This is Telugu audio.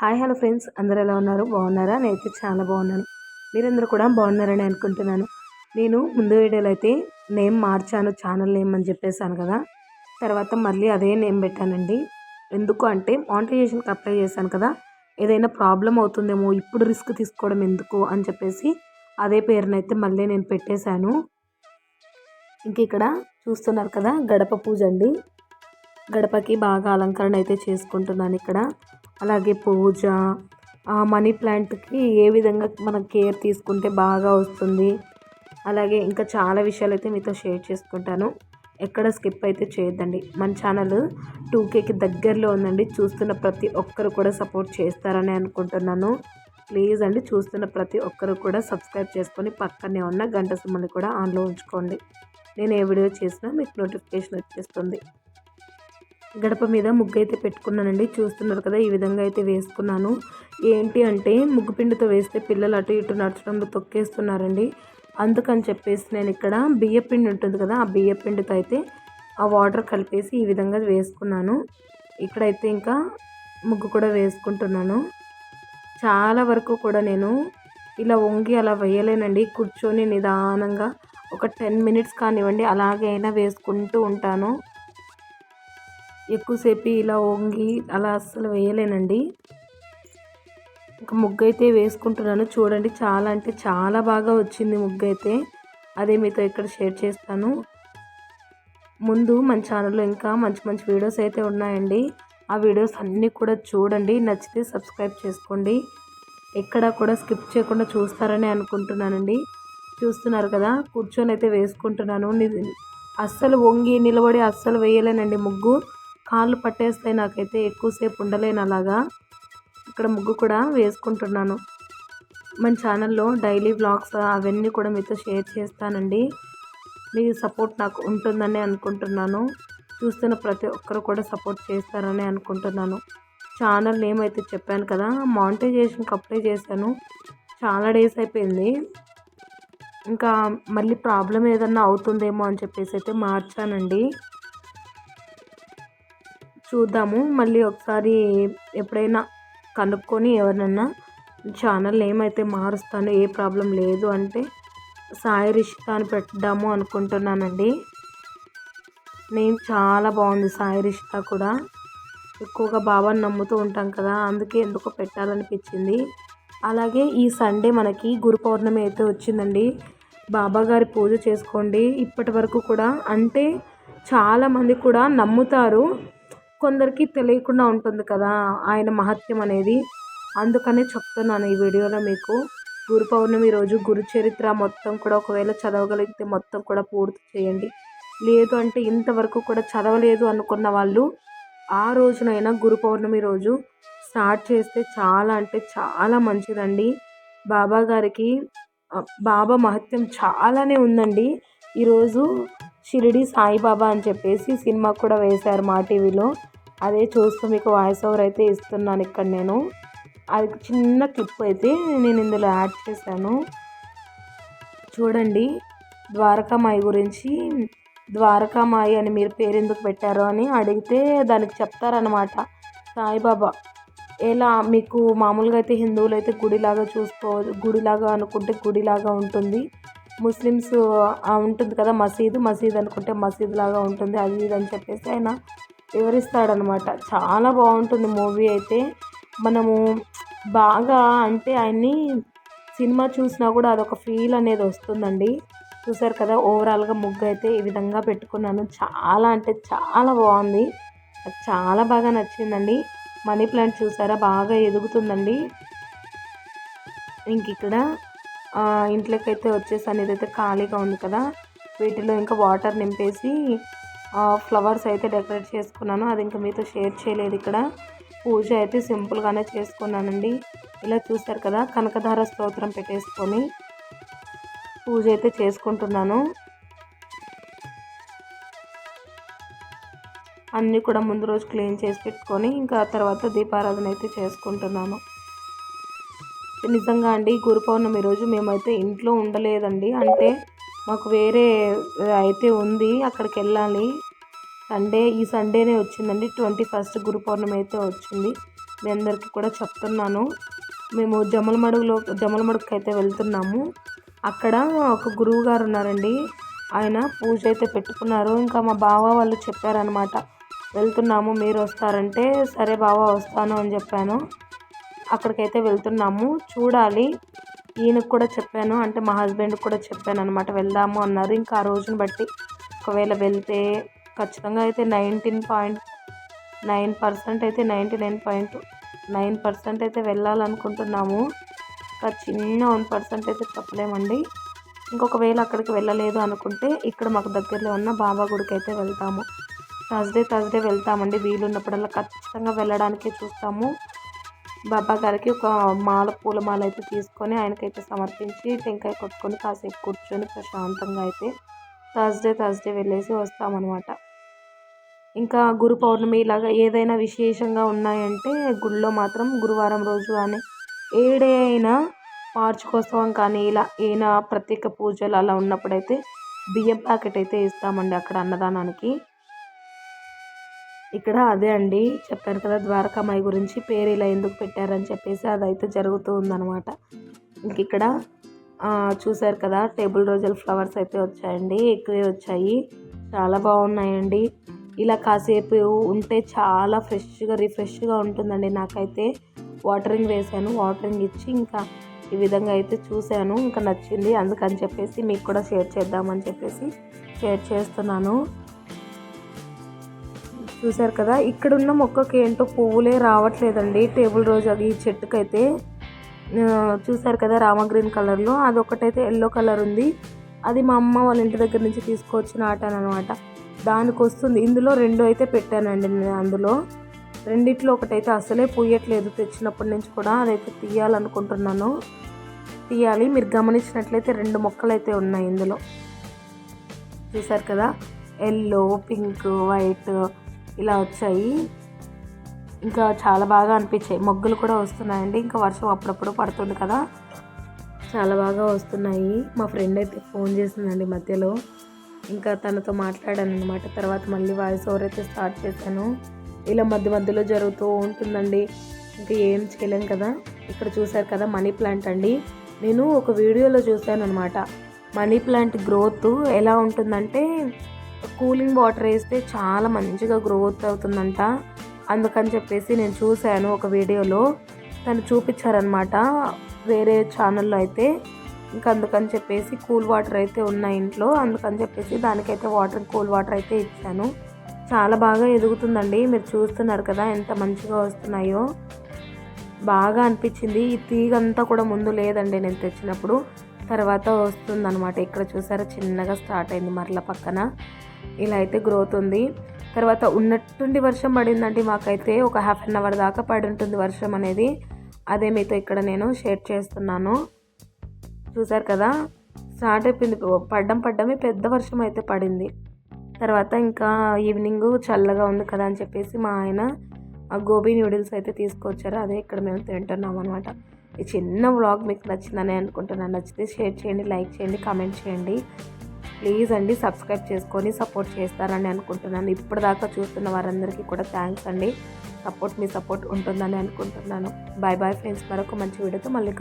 Hi hello friends. అందరు ఎలా ఉన్నారు? బాగున్నారా? నేనైతే చాలా బాగున్నాను. మీరందరూ కూడా బాగున్నారని అనుకుంటున్నాను. నేను ముందు వీడియోలో అయితే నేమ్ మార్చాను ఛానల్ నేమ్ అని చెప్పేసాను కదా. తర్వాత మళ్ళీ అదే నేమ్ పెట్టానండి. ఎందుకు అంటే మానిటైజేషన్కి అప్లై చేశాను కదా. ఏదైనా ప్రాబ్లం అవుతుందేమో ఇప్పుడు రిస్క్ తీసుకోవడం ఎందుకు అని చెప్పేసి అదే పేరునైతే మళ్ళీ నేను పెట్టేశాను. ఇంక ఇక్కడ చూస్తున్నారు కదా గడప పూజ అండి. గడపకి బాగా అలంకరణ అయితే చేసుకుంటున్నాను ఇక్కడ. అలాగే పూజ మనీ ప్లాంట్కి ఏ విధంగా మనం కేర్ తీసుకుంటే బాగా వస్తుంది. అలాగే ఇంకా చాలా విషయాలు అయితే మీతో షేర్ చేసుకుంటాను. ఎక్కడ స్కిప్ అయితే చేయొద్దండి. మన ఛానల్ టూ కేకి దగ్గరలో ఉందండి. చూస్తున్న ప్రతి ఒక్కరు కూడా సపోర్ట్ చేస్తారని అనుకుంటున్నాను. ప్లీజ్ అండి చూస్తున్న ప్రతి ఒక్కరు కూడా సబ్స్క్రైబ్ చేసుకొని పక్కనే ఉన్న గంట సిమ్మని కూడా ఆన్లో ఉంచుకోండి. నేను ఏ వీడియో చేసినా మీకు నోటిఫికేషన్ వచ్చేస్తుంది. గడప మీద ముగ్గు అయితే పెట్టుకున్నానండి. చూస్తున్నారు కదా ఈ విధంగా అయితే వేసుకున్నాను. ఏంటి అంటే ముగ్గు పిండితో వేస్తే పిల్లలు అటు ఇటు నడచడంలో తొక్కేస్తున్నారండి. అందుకని చెప్పేసి నేను ఇక్కడ బియ్య పిండి ఉంటుంది కదా ఆ బియ్య పిండితో అయితే ఆ వాటర్ కలిపేసి ఈ విధంగా వేసుకున్నాను. ఇక్కడైతే ఇంకా ముగ్గు కూడా వేసుకుంటున్నాను. చాలా వరకు కూడా నేను ఇలా వంగి అలా వేయలేనండి. కూర్చొని నిదానంగా ఒక టెన్ మినిట్స్ కానివ్వండి అలాగే అయినా వేసుకుంటూ ఉంటాను. ఎక్కువసేపు ఇలా వంగి అలా అస్సలు వేయలేనండి. ఇంకా ముగ్గు అయితే వేసుకుంటున్నాను. చూడండి చాలా అంటే చాలా బాగా వచ్చింది ముగ్గు అయితే అదే మీతో ఇక్కడ షేర్ చేస్తాను. ముందు మన ఛానల్లో ఇంకా మంచి మంచి వీడియోస్ అయితే ఉన్నాయండి. ఆ వీడియోస్ అన్నీ కూడా చూడండి. నచ్చితే సబ్స్క్రైబ్ చేసుకోండి. ఎక్కడ కూడా స్కిప్ చేయకుండా చూస్తారని అనుకుంటున్నానండి. చూస్తున్నారు కదా కూర్చొని అయితే వేసుకుంటున్నాను. అస్సలు వంగి నిలబడి అస్సలు వేయలేనండి ముగ్గు. కాళ్ళు పట్టేస్తాయి నాకైతే ఎక్కువసేపు ఉండలేను అలాగా. ఇక్కడ ముగ్గు కూడా వేసుకుంటున్నాను. మన ఛానల్లో డైలీ బ్లాగ్స్ అవన్నీ కూడా మీతో షేర్ చేస్తానండి. మీ సపోర్ట్ నాకు ఉంటుందని అనుకుంటున్నాను. చూస్తున్న ప్రతి ఒక్కరు కూడా సపోర్ట్ చేస్తారని అనుకుంటున్నాను. ఛానల్ నేమ్ అయితే చెప్పాను కదా మానిటైజేషన్కి అప్లై చేశాను. చాలా డేస్ అయిపోయింది. ఇంకా మళ్ళీ ప్రాబ్లం ఏదన్నా అవుతుందేమో అని చెప్పేసి అయితే మార్చానండి. చూద్దాము. మళ్ళీ ఒకసారి ఎప్పుడైనా కనుక్కొని ఎవరినన్నా ఛానల్ ఏమైతే మారుస్తాను ఏ ప్రాబ్లం లేదు అంటే సాయి రిషిత అని పెట్టాము అనుకుంటున్నానండి. నేను చాలా బాగుంది సాయి రిషిత కూడా. ఎక్కువగా బాబాని నమ్ముతూ ఉంటాం కదా అందుకే ఎందుకో పెట్టాలనిపించింది. అలాగే ఈ సండే మనకి గురు పౌర్ణమి అయితే వచ్చిందండి. బాబా గారి పూజ చేసుకోండి. ఇప్పటి వరకు కూడా అంటే చాలామంది కూడా నమ్ముతారు. కొందరికి తెలియకుండా ఉంటుంది కదా ఆయన మహత్యం అనేది. అందుకనే చెప్తున్నాను ఈ వీడియోలో మీకు. గురు పౌర్ణమి రోజు గురు చరిత్ర మొత్తం కూడా ఒకవేళ చదవగలిగితే మొత్తం కూడా పూర్తి చేయండి. లేదు అంటే ఇంతవరకు కూడా చదవలేదు అనుకున్న వాళ్ళు ఆ రోజునైనా గురు పౌర్ణమి రోజు స్టార్ట్ చేస్తే చాలా అంటే చాలా మంచిదండి. బాబా గారికి బాబా మహత్యం చాలానే ఉందండి. ఈరోజు షిరిడి సాయిబాబా అని చెప్పేసి సినిమా కూడా వేశారు మా టీవీలో. అదే చూస్తూ మీకు వాయిస్ ఓవర్ అయితే ఇస్తున్నాను ఇక్కడ నేను. అది చిన్న క్లిప్ అయితే నేను ఇందులో యాడ్ చేశాను. చూడండి ద్వారకామాయి గురించి. ద్వారకామాయి అని మీరు పేరు ఎందుకు పెట్టారు అని అడిగితే దానికి చెప్తారనమాట సాయిబాబా ఎలా మీకు మామూలుగా అయితే హిందువులు అయితే గుడిలాగా చూసుకో గుడిలాగా అనుకుంటే గుడిలాగా ఉంటుంది. ముస్లిమ్స్ ఉంటుంది కదా మసీదు మసీద్ అనుకుంటే మసీద్ లాగా ఉంటుంది అది ఇది అని చెప్పేసి ఆయన వివరిస్తాడనమాట చాలా బాగుంటుంది మూవీ అయితే. మనము బాగా అంటే ఆయన్ని సినిమా చూసినా కూడా అదొక ఫీల్ అనేది వస్తుందండి. చూసారు కదా ఓవరాల్గా ముగ్గు అయితే ఈ విధంగా పెట్టుకున్నాను. చాలా అంటే చాలా బాగుంది. చాలా బాగా నచ్చిందండి. మనీ ప్లాంట్ చూసారా? బాగా ఎదుగుతుందండి. ఇంక ఇక్కడ ఇంట్లోకి అయితే వచ్చేసాను ఇదైతే ఖాళీగా ఉంది కదా. వీటిలో ఇంకా వాటర్ నింపేసి ఫ్లవర్స్ అయితే డెకరేట్ చేసుకున్నాను. అది ఇంకా మీతో షేర్ చేయలేదు ఇక్కడ. పూజ అయితే సింపుల్గానే చేసుకున్నానండి. ఇలా చూస్తారు కదా కనకధార స్తోత్రం పెట్టేసుకొని పూజ అయితే చేసుకుంటున్నాను. అన్నీ కూడా ముందు రోజు క్లీన్ చేసి పెట్టుకొని ఇంకా తర్వాత దీపారాధన అయితే చేసుకుంటున్నాను. నిజంగా అండి గురు పౌర్ణమి రోజు మేమైతే ఇంట్లో ఉండలేదండి. అంటే మాకు వేరే అయితే ఉంది అక్కడికి వెళ్ళాలి. సండే ఈ సండేనే వచ్చిందండి. ట్వంటీ ఫస్ట్ గురు పౌర్ణమి అయితే వచ్చింది. మీ అందరికీ కూడా చెప్తున్నాను. మేము జమలమడుగులో జమలమడుగుకి అయితే వెళ్తున్నాము. అక్కడ ఒక గురువు గారు ఉన్నారండి. ఆయన పూజ అయితే పెట్టుకున్నారు. ఇంకా మా బావ వాళ్ళు చెప్పారనమాట వెళ్తున్నాము మీరు వస్తారంటే సరే బావ వస్తాను అని చెప్పాను. అక్కడికైతే వెళ్తున్నాము. చూడాలి. ఈయనకు కూడా చెప్పాను అంటే మా హస్బెండ్కి కూడా చెప్పాను అనమాట వెళ్దాము అన్నారు. ఇంకా ఆ రోజుని బట్టి ఒకవేళ వెళ్తే ఖచ్చితంగా అయితే నైన్టీన్ పాయింట్ నైన్ పర్సెంట్ అయితే ninety nine point nine percent అయితే వెళ్ళాలనుకుంటున్నాము. ఇంకా చిన్న వన్ పర్సెంట్ అయితే చెప్పలేమండి. ఇంకొకవేళ అక్కడికి వెళ్ళలేదు అనుకుంటే ఇక్కడ మాకు దగ్గరలో ఉన్న బాబా గుడికి అయితే వెళ్తాము. థర్స్డే థర్స్డే వెళ్తామండి. వీలున్నప్పుడల్లా ఖచ్చితంగా వెళ్ళడానికి చూస్తాము. బాబా గారికి ఒక మాల పూల మాల అయితే తీసుకొని ఆయనకైతే సమర్పించి టెంకాయ కొట్టుకొని కాసేపు కూర్చొని ప్రశాంతంగా అయితే థర్స్డే థర్స్డే వెళ్ళేసి వస్తామన్నమాట. ఇంకా గురు పౌర్ణమి ఇలాగా ఏదైనా విశేషంగా ఉన్నాయంటే గుళ్ళో మాత్రం గురువారం రోజు కానీ ఏడే అయినా వార్షికోత్సవం కానీ ఇలా ఏనా ప్రత్యేక పూజలు అలా ఉన్నప్పుడైతే బియ్యం ప్యాకెట్ అయితే ఇస్తామండి అక్కడ అన్నదానానికి. ఇక్కడ అదే అండి. చెప్పాను కదా ద్వారకామాయి గురించి పేరు ఇలా ఎందుకు పెట్టారని చెప్పేసి అదైతే జరుగుతూ ఉందన్నమాట. ఇంక ఇక్కడ చూసారు కదా టేబుల్ రోజల్ ఫ్లవర్స్ అయితే వచ్చాయండి ఎక్కువే వచ్చాయి. చాలా బాగున్నాయండి. ఇలా కాసేపు ఉంటే చాలా ఫ్రెష్గా రిఫ్రెష్గా ఉంటుందండి నాకైతే. వాటరింగ్ వేసాను వాటరింగ్ ఇచ్చి ఇంకా ఈ విధంగా అయితే చూశాను. ఇంకా నచ్చింది అందుకని చెప్పేసి మీకు కూడా షేర్ చేద్దామని చెప్పేసి షేర్ చేస్తున్నాను. చూసారు కదా ఇక్కడున్న మొక్కకి ఏంటో పువ్వులే రావట్లేదండి. టేబుల్ రోజు అది ఈ చెట్టుకైతే చూసారు కదా రామ గ్రీన్ కలర్లో అది ఒకటైతే ఎల్లో కలర్ ఉంది. అది మా అమ్మ వాళ్ళ ఇంటి దగ్గర నుంచి తీసుకొచ్చిన ఆటను అనమాట దానికి వస్తుంది. ఇందులో రెండు అయితే పెట్టానండి నేను అందులో. రెండిట్లో ఒకటైతే అసలే పూయట్లేదు. తెచ్చినప్పటి నుంచి కూడా అదైతే తీయాలనుకుంటున్నాను. తీయాలి. మీరు గమనించినట్లయితే రెండు మొక్కలు అయితే ఉన్నాయి ఇందులో. చూసారు కదా? ఎల్లో పింక్ వైట్ ఇలా వచ్చాయి. ఇంకా చాలా బాగా అనిపించాయి. మొగ్గులు కూడా వస్తున్నాయండి. ఇంకా వర్షం అప్పుడప్పుడు పడుతుంది కదా. చాలా బాగా వస్తున్నాయి. మా ఫ్రెండ్ అయితే ఫోన్ చేసిందండి మధ్యలో. ఇంకా తనతో మాట్లాడాను అనమాట తర్వాత మళ్ళీ వాయిస్ ఓవర్ అయితే స్టార్ట్ చేశాను. ఇలా మధ్య మధ్యలో జరుగుతూ ఉంటుందండి. ఇంకా ఏం చేయలేం కదా. ఇక్కడ చూసారు కదా మనీ ప్లాంట్ అండి. నేను ఒక వీడియోలో చూశాను అనమాట మనీ ప్లాంట్ గ్రోత్ ఎలా ఉంటుందంటే కూలింగ్ వాటర్ వేస్తే చాలా మంచిగా గ్రోత్ అవుతుందంట. అందుకని చెప్పేసి నేను చూశాను ఒక వీడియోలో. తను చూపించారనమాట వేరే ఛానల్లో అయితే ఇంకా అందుకని చెప్పేసి కూల్ వాటర్ అయితే ఉన్నాయి ఇంట్లో. అందుకని చెప్పేసి దానికైతే వాటర్ కూల్ వాటర్ అయితే ఇచ్చాను. చాలా బాగా ఎదుగుతుందండి. మీరు చూస్తున్నారు కదా ఎంత మంచిగా వస్తున్నాయో. బాగా అనిపించింది. ఈ తీగంతా కూడా ముందు లేదండి నేను తెచ్చినప్పుడు. తర్వాత వస్తుందన్నమాట. ఇక్కడ చూసారా? చిన్నగా స్టార్ట్ అయింది మరల పక్కన. ఇలా అయితే గ్రోత్ ఉంది. తర్వాత ఉన్నట్టుండి వర్షం పడిందండి మాకైతే ఒక హాఫ్ అన్ అవర్ దాకా పడి ఉంటుంది వర్షం అనేది. అదే మీతో ఇక్కడ నేను షేర్ చేస్తున్నాను. చూసారు కదా? స్టార్ట్ అయిపోయింది. పడ్డం పడ్డమే పెద్ద వర్షం అయితే పడింది. తర్వాత ఇంకా ఈవినింగ్ చల్లగా ఉంది కదా అని చెప్పేసి మా ఆయన ఆ గోబీ నూడిల్స్ అయితే తీసుకొచ్చారు. అదే ఇక్కడ మేము తింటున్నాం అనమాట ఈ చిన్న వ్లాగ్ మీకు నచ్చిందని అనుకుంటున్నాను. నచ్చితే షేర్ చేయండి లైక్ చేయండి కామెంట్ చేయండి. ప్లీజ్ అండి సబ్స్క్రైబ్ చేసుకొని సపోర్ట్ చేస్తారని అనుకుంటున్నాను. ఇప్పటిదాకా చూస్తున్న వారందరికీ కూడా థ్యాంక్స్ అండి. సపోర్ట్ మీ సపోర్ట్ ఉంటుందని అనుకుంటున్నాను. Bye bye friends. మరొక మంచి వీడియోతో మళ్ళీ